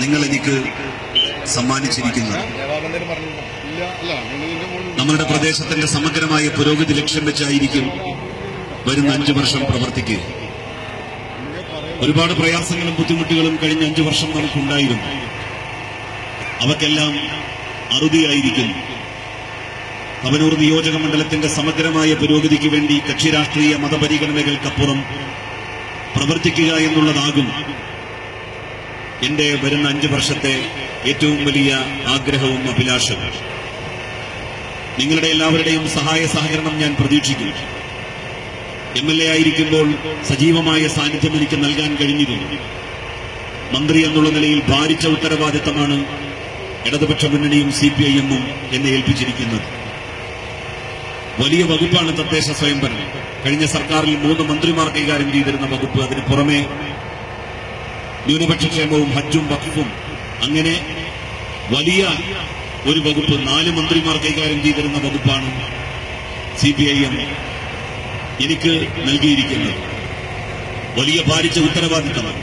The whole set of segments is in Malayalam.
നിങ്ങൾ എനിക്ക് സമ്മാനിച്ചിരിക്കുന്നത് നമ്മളുടെ പ്രദേശത്തിന്റെ സമഗ്രമായ പുരോഗതി ലക്ഷ്യം വെച്ചായിരിക്കും വരുന്ന അഞ്ചു വർഷം പ്രവർത്തിക്കുക. ഒരുപാട് പ്രയാസങ്ങളും ബുദ്ധിമുട്ടുകളും കഴിഞ്ഞ അഞ്ചു വർഷം നമുക്കുണ്ടായിരുന്നു. അവക്കെല്ലാം അറുതിയായിരിക്കുന്നു അവനൂർ നിയോജക മണ്ഡലത്തിന്റെ സമഗ്രമായ പുരോഗതിക്ക് വേണ്ടി കക്ഷി രാഷ്ട്രീയ മതപരിഗണനകൾക്കപ്പുറം പ്രവർത്തിക്കുക എന്നുള്ളതാകും എന്റെ വരുന്ന അഞ്ചു വർഷത്തെ ഏറ്റവും വലിയ ആഗ്രഹവും അഭിലാഷവും. നിങ്ങളുടെ എല്ലാവരുടെയും സഹായ സഹകരണം ഞാൻ പ്രതീക്ഷിക്കും എം എൽ എ ആയിരിക്കുമ്പോൾ സജീവമായ സാന്നിധ്യം എനിക്ക് നൽകാൻ കഴിഞ്ഞിരുന്നു. മന്ത്രി എന്നുള്ള നിലയിൽ ഭാരിച്ച ഉത്തരവാദിത്തമാണ് ഇടതുപക്ഷ മുന്നണിയും സി പി ഐ എമ്മും എന്നെ ഏൽപ്പിച്ചിരിക്കുന്നത്. വലിയ വകുപ്പാണ് തദ്ദേശ സ്വയംഭരണം. കഴിഞ്ഞ സർക്കാരിൽ മൂന്ന് മന്ത്രിമാർ കൈകാര്യം ചെയ്തിരുന്ന വകുപ്പ് അതിന് പുറമെ ന്യൂനപക്ഷ ക്ഷേമവും ഹജ്ജും വഖഫും. അങ്ങനെ വലിയ ഒരു വകുപ്പ് നാല് മന്ത്രിമാർ കൈകാര്യം ചെയ്തിരുന്ന വകുപ്പാണ് സി പി ഐ എം എനിക്ക് നൽകിയിരിക്കുന്നത്. വലിയ ഭാരിച്ച ഉത്തരവാദിത്തമാണ്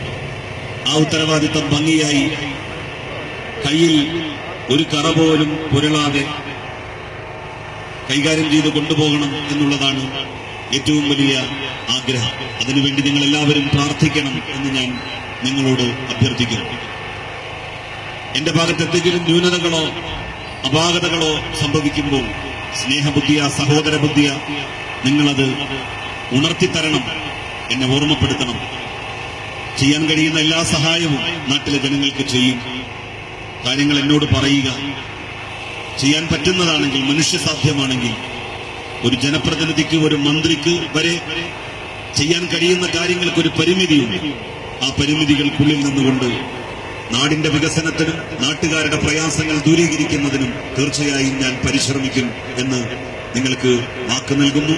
ആ ഉത്തരവാദിത്തം ഭംഗിയായി കയ്യിൽ ഒരു കറ പോലും പുരളാതെ കൈകാര്യം ചെയ്ത് കൊണ്ടുപോകണം എന്നുള്ളതാണ് ഏറ്റവും വലിയ ആഗ്രഹം. അതിനുവേണ്ടി നിങ്ങൾ എല്ലാവരും പ്രാർത്ഥിക്കണം എന്ന് ഞാൻ നിങ്ങളോട് അഭ്യർത്ഥിക്കുന്നു. എന്റെ ഭാഗത്ത് എന്തെങ്കിലും ന്യൂനതകളോ അപാകതകളോ സംഭവിക്കുമ്പോൾ സ്നേഹബുദ്ധിയ സഹോദര ബുദ്ധിയ നിങ്ങളത് ഉണർത്തിത്തരണം. എന്നെ ഓർമ്മപ്പെടുത്തണം. ചെയ്യാൻ കഴിയുന്ന എല്ലാ സഹായവും നാട്ടിലെ ജനങ്ങൾക്ക് ചെയ്യും. കാര്യങ്ങൾ എന്നോട് പറയുക. ചെയ്യാൻ പറ്റുന്നതാണെങ്കിൽ മനുഷ്യസാധ്യമാണെങ്കിൽ ഒരു ജനപ്രതിനിധിക്ക് ഒരു മന്ത്രിക്ക് വരെ ചെയ്യാൻ കഴിയുന്ന കാര്യങ്ങൾക്ക് ഒരു പരിമിതിയുണ്ട്. ആ പരിമിതികൾക്കുള്ളിൽ നിന്നുകൊണ്ട് നാടിന്റെ വികസനത്തിനും നാട്ടുകാരുടെ പ്രയാസങ്ങൾ ദൂരീകരിക്കുന്നതിനും തീർച്ചയായും ഞാൻ പരിശ്രമിക്കും എന്ന് നിങ്ങൾക്ക് വാക്ക് നൽകുന്നു.